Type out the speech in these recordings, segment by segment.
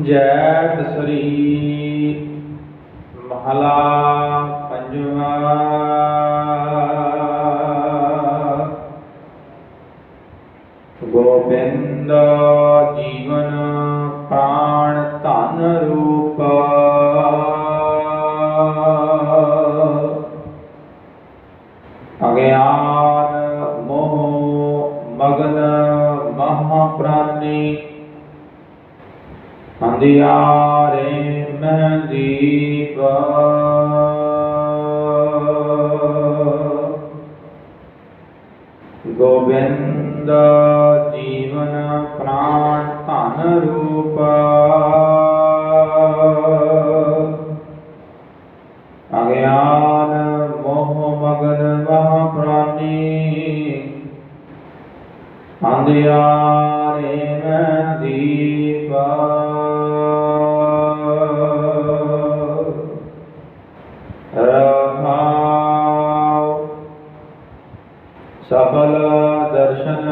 ਜੈ ਸ਼੍ਰੀ ਮਹਲਾ ਪੰਜਵਾ। ਗੋਬਿੰਦ ਜੀਵਨ ਪ੍ਰਾਣ ਧਨ ਰੂਪ। ਅਗਿਆਨ ਮੋਹ ਮਗਨ ਮਹਾ ਪ੍ਰਾਨੀ ਅੰਧਿਆਰੇ ਮਹਿ ਦੀਪ। ਗੋਬਿੰਦ ਜੀਵਨ ਪ੍ਰਾਣ ਧਨ ਰੂਪ। ਅਗਿਆਨ ਮੋਹ ਮਗਨ ਮਹਾ ਪ੍ਰਾਨੀ ਅੰਧਿਆਰੇ ਮੈਂ ਰਹਾਉ ਸਫਲ ਦਰਸ਼ਨ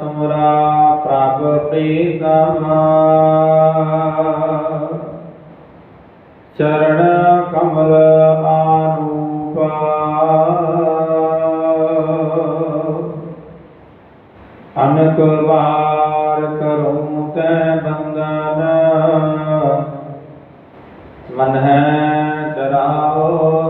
ਤੁਮਰਾ ਪ੍ਰਭ ਪ੍ਰੀਤਮ ਚਰਨ ਕਮਲ ਆਨੂਪਾ ਅਨਕ ਵਾਰ ਕਰੂੰ ਤੈ ਬੰਦਨ ਮਨ ਹੈ ਚਰਾਓ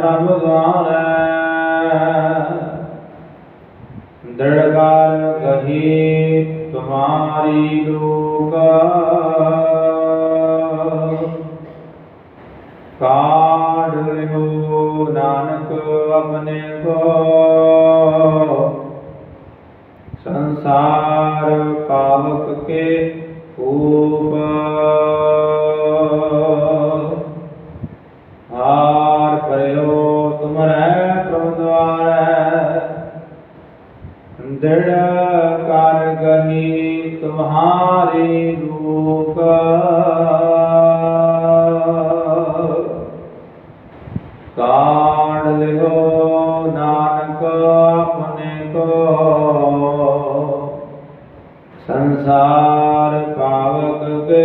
ਪ੍ਰਭ ਦੁਆਰੇ ਦ੍ਰਿੜਗਾਲ ਗਹੀ ਤੁਮਾਰੀ ਲੋਕਾ ਕਾਢ ਲਿਓ ਨਾਨਕ ਆਪਣੇ ਕੋ। ਸੰਸਾਰ दृढ़ कर गहे तुम्हारे लोक काण लिहो नानक अपने को संसार पावक के